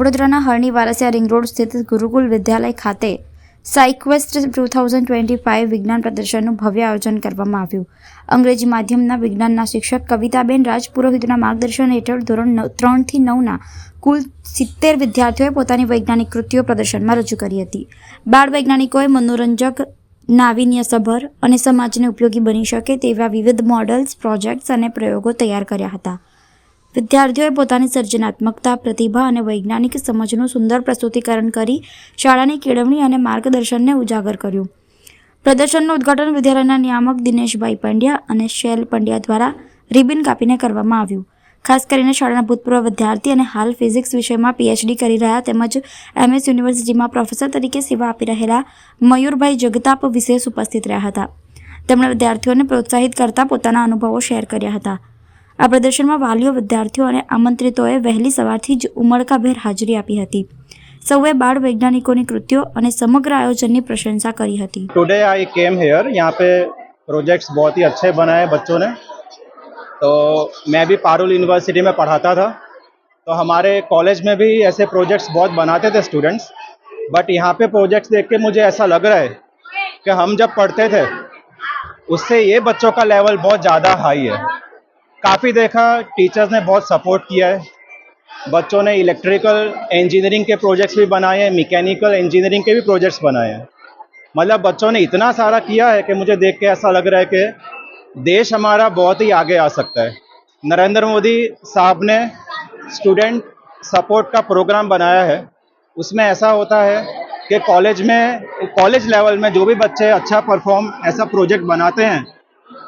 વડોદરાના હરણી Varasiya ring road સ્થિત ગુરુકુલ વિદ્યાલય ખાતે Sciquest two thousand twenty five વિજ્ઞાન પ્રદર્શનનું ભવ્ય આયોજન કરવામાં આવ્યું અંગ્રેજી માધ્યમના વિજ્ઞાનના શિક્ષક કવિતાબેન રાજપુરોહિતના માર્ગદર્શન હેઠળ ધોરણ ત્રણથી નવના કુલ સિત્તેર વિદ્યાર્થીઓએ પોતાની વૈજ્ઞાનિક કૃતિઓ પ્રદર્શનમાં રજૂ કરી હતી બાળ વૈજ્ઞાનિકોએ મનોરંજક નાવીન્યસભર અને સમાજને ઉપયોગી બની શકે તેવા વિવિધ મોડલ્સ પ્રોજેક્ટ્સ અને પ્રયોગો તૈયાર કર્યા હતા વિદ્યાર્થીઓએ પોતાની સર્જનાત્મકતા પ્રતિભા અને વૈજ્ઞાનિક સમજનું સુંદર પ્રસ્તુતિકરણ કરી શાળાની કેળવણી અને માર્ગદર્શનને ઉજાગર કર્યું પ્રદર્શનનું ઉદ્ઘાટન વિદ્યાલયના નિયામક દિનેશભાઈ પંડ્યા અને શૈલ પંડ્યા દ્વારા રિબિન કાપીને કરવામાં આવ્યું ખાસ કરીને શાળાના ભૂતપૂર્વ વિદ્યાર્થી અને હાલ ફિઝિક્સ વિષયમાં પીએચડી કરી રહ્યા તેમજ એમએસ યુનિવર્સિટીમાં પ્રોફેસર તરીકે સેવા આપી રહેલા મયુરભાઈ જગતાપ વિશેષ ઉપસ્થિત રહ્યા હતા તેમણે વિદ્યાર્થીઓને પ્રોત્સાહિત કરતા પોતાના અનુભવો શેર કર્યા હતા આ પ્રદર્શનમાં વાલીઓ વિદ્યાર્થીઓ અને આમંત્રિતોએ વહેલી સવારથી જ ઉમળકાભર હાજરી આપી હતી સૌએ બાળ વૈજ્ઞાનિકોની કૃત્યો અને સમગ્ર આયોજનની પ્રશંસા કરી હતી ટુડે આઈ કેમ હિયર યહાં પે પ્રોજેક્ટ્સ બહોત હી અચ્છે બનાયે બચ્ચોને તો મેં ભી પારુલ યુનિવર્સિટી મેં પઢાતા થા તો હમારે કોલેજ મેં ભી એસે પ્રોજેક્ટ્સ બહોત બનાતે થે સ્ટુડન્ટ્સ બટ યહાં પે પ્રોજેક્ટ દેખ કે મુજે એસા લગ રહા હે કે હમ જબ પડતે થે ઉસસે યે બચ્ચો કા લેવલ બહોત જ્યાદા હાઈ હે काफ़ी देखा टीचर्स ने बहुत सपोर्ट किया है बच्चों ने इलेक्ट्रिकल इंजीनियरिंग के प्रोजेक्ट्स भी बनाए हैं मैकेनिकल इंजीनियरिंग के भी प्रोजेक्ट्स बनाए हैं मतलब बच्चों ने इतना सारा किया है कि मुझे देख के ऐसा लग रहा है कि देश हमारा बहुत ही आगे आ सकता है नरेंद्र मोदी साहब ने स्टूडेंट सपोर्ट का प्रोग्राम बनाया है उसमें ऐसा होता है कि कॉलेज में कॉलेज लेवल में जो भी बच्चे अच्छा परफॉर्म ऐसा प्रोजेक्ट बनाते हैं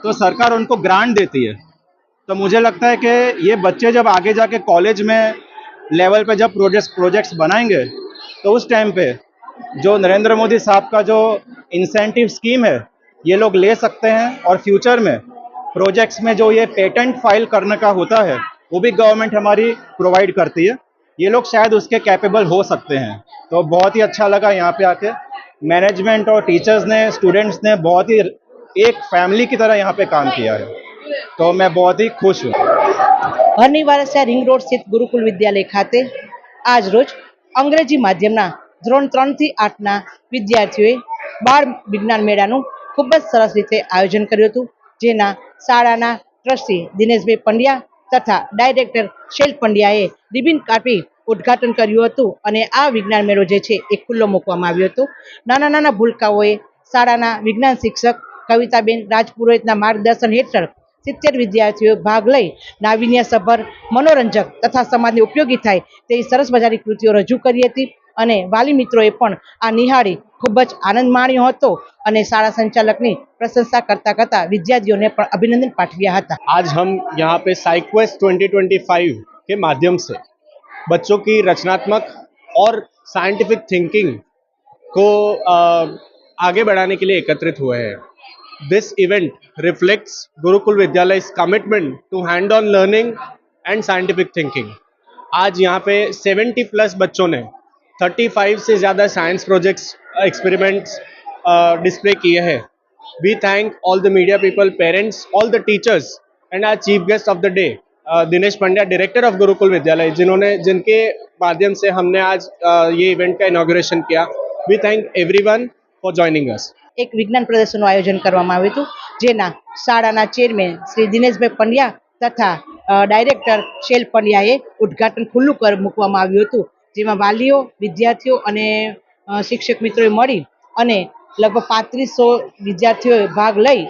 तो सरकार उनको ग्रांट देती है तो मुझे लगता है कि ये बच्चे जब आगे जाके कॉलेज में लेवल पे जब प्रोजेक्ट्स प्रोजेक्ट्स बनाएंगे तो उस टाइम पे जो नरेंद्र मोदी साहब का जो इंसेंटिव स्कीम है ये लोग ले सकते हैं और फ्यूचर में प्रोजेक्ट्स में जो ये पेटेंट फाइल करने का होता है वो भी गवर्नमेंट हमारी प्रोवाइड करती है ये लोग शायद उसके कैपेबल हो सकते हैं तो बहुत ही अच्छा लगा यहाँ पे आके मैनेजमेंट और टीचर्स ने स्टूडेंट्स ने बहुत ही एक फैमिली की तरह यहाँ पे काम किया है તો મેં બહુ ही खुश हूँ હરની વારસિયા રિંગ રોડ સ્થિત ગુરુકુલ વિદ્યાલય ખાતે આજ રોજ અંગ્રેજી માધ્યમના ધોરણ ત્રણથી આઠના વિદ્યાર્થીઓએ બાળ વિજ્ઞાન મેળાનું ખૂબ જ સરસ રીતે આયોજન કર્યું હતું જેના શાળાના ટ્રસ્ટી દિનેશભાઈ પંડ્યા તથા ડાયરેક્ટર શૈલ પંડ્યાએ રિબિન કાપી ઉદ્ઘાટન કર્યું હતું અને આ વિજ્ઞાન મેળો જે છે એ ખુલ્લો મૂકવામાં આવ્યો હતો નાના નાના ભૂલકાઓએ શાળાના વિજ્ઞાન શિક્ષક કવિતાબેન રાજપુરોહિતના માર્ગદર્શન હેઠળ સિત્તેર વિદ્યાર્થીઓએ ભાગ લઈ નાવિન્યસભર મનોરંજક તથા સમાજને ઉપયોગી થાય તેવી સરસ મજાની કૃતિઓ રજૂ કરી હતી અને વાલી મિત્રોએ પણ આ નિહાળી ખૂબ જ આનંદ માણ્યો હતો અને શાળા સંચાલકની प्रशंसा करता करता विद्यार्थियों ने अभिनंदन पाठविया था आज हम यहाँ पे साइक्वेस्ट 2025 के माध्यम से बच्चों की रचनात्मक और साइंटिफिक थिंकिंग को आगे बढ़ाने के लिए एकत्रित हुए हैं This event reflects Gurukul Vidyalay's commitment to hand-on learning and scientific thinking. आज यहाँ पे 70 प्लस बच्चों ने 35 से ज़्यादा साइंस प्रोजेक्ट्स एक्सपेरिमेंट्स डिस्प्ले किए हैं we thank all the media people parents all the teachers and our chief guest of the day Dinesh Pandya director of Gurukul Vidyalaya जिन्होंने जिनके माध्यम से हमने आज uh, ये इवेंट का इनाग्रेशन किया we thank everyone for joining us એક વિજ્ઞાન પ્રદર્શનનું આયોજન કરવામાં આવ્યું હતું જેના શાળાના ચેરમેન શ્રી દિનેશભાઈ પંડ્યા તથા ડાયરેક્ટર શેલ પંડ્યાએ ઉદ્ઘાટન ખુલ્લું કર મૂકવામાં આવ્યું હતું જેમાં વાલીઓ વિદ્યાર્થીઓ અને શિક્ષક મિત્રોએ મળી અને લગભગ પાંત્રીસો વિદ્યાર્થીઓએ ભાગ લઈ